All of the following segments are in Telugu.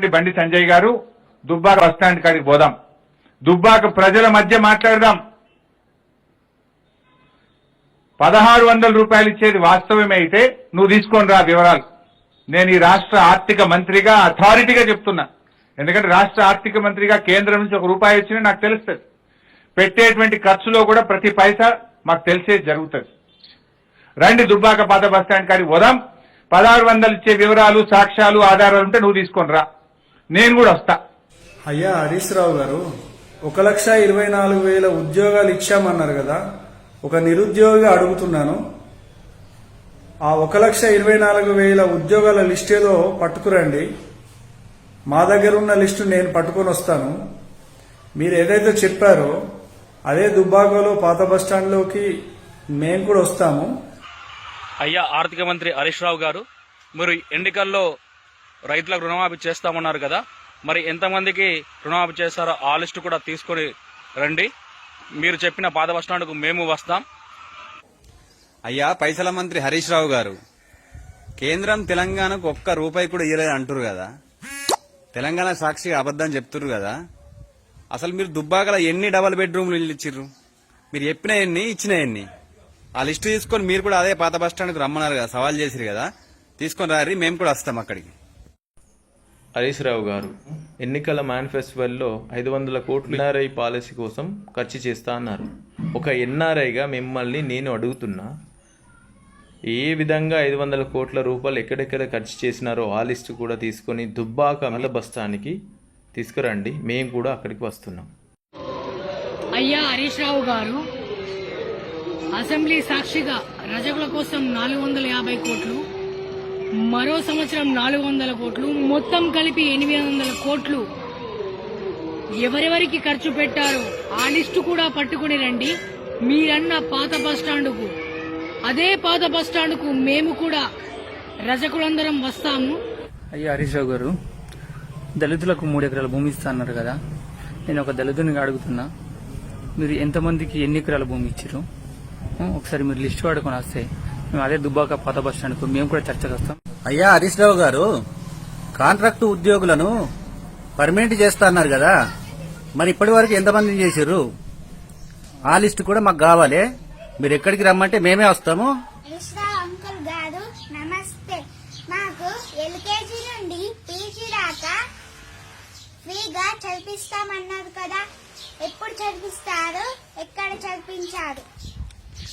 బండి సంజయ్ గారు. దుబ్బాక బస్ స్టాండ్ కాడికి పోదాం. దుబ్బాక ప్రజల మధ్య మాట్లాడదాం. పదహారు వందల రూపాయలు ఇచ్చేది వాస్తవమైతే నువ్వు తీసుకొని రా వివరాలు. నేను ఈ రాష్ట్ర ఆర్థిక మంత్రిగా అథారిటీగా చెప్తున్నా. ఎందుకంటే రాష్ట్ర ఆర్థిక మంత్రిగా కేంద్రం నుంచి ఒక రూపాయి వచ్చినా నాకు తెలుస్తుంది. పెట్టేటువంటి ఖర్చులో కూడా ప్రతి పైసా మాకు తెలిసే జరుగుతుంది. రండి దుబ్బాక పాత బస్ స్టాండ్ కాడికి పోదాం. పదహారు వందలు ఇచ్చే వివరాలు సాక్ష్యాలు ఆధారాలు ఉంటే నువ్వు తీసుకొని రా. నేను కూడా వస్తా. అయ్యా హరీష్ రావు గారు ఒక లక్ష ఇరవై నాలుగు వేల ఉద్యోగాలు ఇచ్చామన్నారు కదా ఒక నిరుద్యోగిగా అడుగుతున్నాను. ఆ ఒక లక్ష ఇరవై నాలుగు వేల ఉద్యోగాల లిస్ట్ ఏదో పట్టుకురండి. మా దగ్గర ఉన్న లిస్టు నేను పట్టుకొని వస్తాను. మీరు ఏదైతే చెప్పారో అదే దుబ్బాకలో పాత బస్ స్టాండ్లోకి మేము కూడా వస్తాము. అయ్యా ఆర్థిక మంత్రి హరీష్ రావు గారు మీరు ఎన్నికల్లో రైతులకు రుణమాఫీ చేస్తామన్నారు కదా. మరి ఎంతమందికి రుణమాఫీ చేస్తారో ఆ లిస్టు కూడా తీసుకొని రండి. మీరు చెప్పిన పాత బస్ స్టాండ్కు మేము వస్తాం. అయ్యా పైసల మంత్రి హరీష్ రావు గారు కేంద్రం తెలంగాణకు ఒక్క రూపాయి కూడా ఇవ్వలేదు అంటారు కదా. తెలంగాణ సాక్షిగా అబద్ధం చెప్తున్నారు కదా. అసలు మీరు దుబ్బాకల ఎన్ని డబల్ బెడ్రూమ్లు ఇల్లు ఇచ్చిర్రు? మీరు చెప్పిన ఎన్ని ఇచ్చిన ఎన్ని? ఆ లిస్టు తీసుకొని మీరు కూడా అదే పాత బస్ రమ్మన్నారు కదా సవాల్ చేసిరు కదా. తీసుకొని రారి మేము కూడా వస్తాం అక్కడికి. హరీష్ రావు గారు ఎన్నికల మేనిఫెస్టోల్లో ఐదు వందల కోట్లు ఎన్ఆర్ఐ పాలసీ కోసం ఖర్చు చేస్తా అన్నారు. ఒక ఎన్ఆర్ఐగా మిమ్మల్ని నేను అడుగుతున్నా ఏ విధంగా ఐదు వందల కోట్ల రూపాయలు ఎక్కడెక్కడ ఖర్చు చేసినారో ఆ లిస్టు కూడా తీసుకొని దుబ్బాక అమల బస్తానికి తీసుకురండి మేము కూడా అక్కడికి వస్తున్నాం. అయ్యా హరీష్ రావు గారు అసెంబ్లీ సాక్షిగా రజకుల కోసం నాలుగు వందల యాభై కోట్లు మరో సంవత్సరం నాలుగు వందల కోట్లు మొత్తం కలిపి ఎనిమిది వందల కోట్లు. ఎవరెవరికి ఖర్చు పెట్టారో ఆ లిస్టు కూడా పట్టుకుని రండి. మీరన్న పాత బస్ స్టాండుకు అదే పాత బస్ స్టాండుకు మేము కూడా రజకులందరం వస్తాము. అయ్యా హరీష్ రావు గారు దళితులకు మూడు ఎకరాల భూమి ఇస్తా అన్నారు కదా. నేను ఒక దళితునిగా అడుగుతున్నా. మీరు ఎంతమందికి ఎన్ని ఎకరాల భూమి ఇచ్చారు ఒకసారి మీరు లిస్ట్ వాడుకొని వస్తే. మేము అదే దుబ్బాక పాత బస్ స్టాండ్కు మేము కూడా చర్చకు వస్తాం అయ్యా హరీష్ రావు గారు కాంట్రాక్టు ఉద్యోగులను పర్మనెంట్ చేస్తా అన్నారు కదా మరి ఇప్పటి వరకు ఎంతమందిని చేశారు ఆ లిస్ట్ కూడా మాకు కావాలి. మీరు ఎక్కడికి రమ్మంటే మేమే వస్తాము. మిశ్రా అంకుల్ గారు నమస్తే. మాకు ఎల్కేజీ నుండి పీజీ దాకా ఫ్రీగా చదివిస్తామన్నారు కదా. ఎప్పుడు చదివిస్తారు? ఎక్కడ చదివించారు?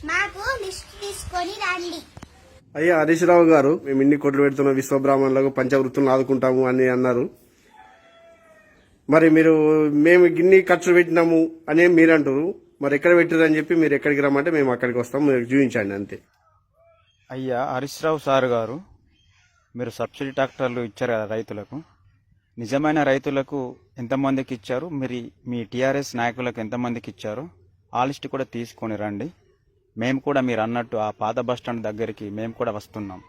మాకు లిస్ట్ తీసుకొని రండి. అయ్యా హరీష్ రావు గారు మేము ఇన్ని కోట్లు పెడుతున్నాం విశ్వబ్రాహ్మణులకు పంచవృత్తులను ఆదుకుంటాము అని అన్నారు. మరి మీరు మేము ఇన్ని ఖర్చు పెట్టినాము అని మీరు అంటారు మరి ఎక్కడ పెట్టారు అని చెప్పి మీరు ఎక్కడికి రమ్మంటే మేము అక్కడికి వస్తాం మీరు చూపించండి అంతే. అయ్యా హరీష్ రావు సార్ గారు మీరు సబ్సిడీ ట్రాక్టర్లు ఇచ్చారు కదా రైతులకు. నిజమైన రైతులకు ఎంతమందికి ఇచ్చారు? మీరు మీ టీఆర్ఎస్ నాయకులకు ఎంతమందికి ఇచ్చారు? ఆ లిస్ట్ కూడా తీసుకొని రండి. మేము కూడా మీరు అన్నట్టు ఆ పాత బస్ స్టాండ్ దగ్గరికి మేము కూడా వస్తున్నాం.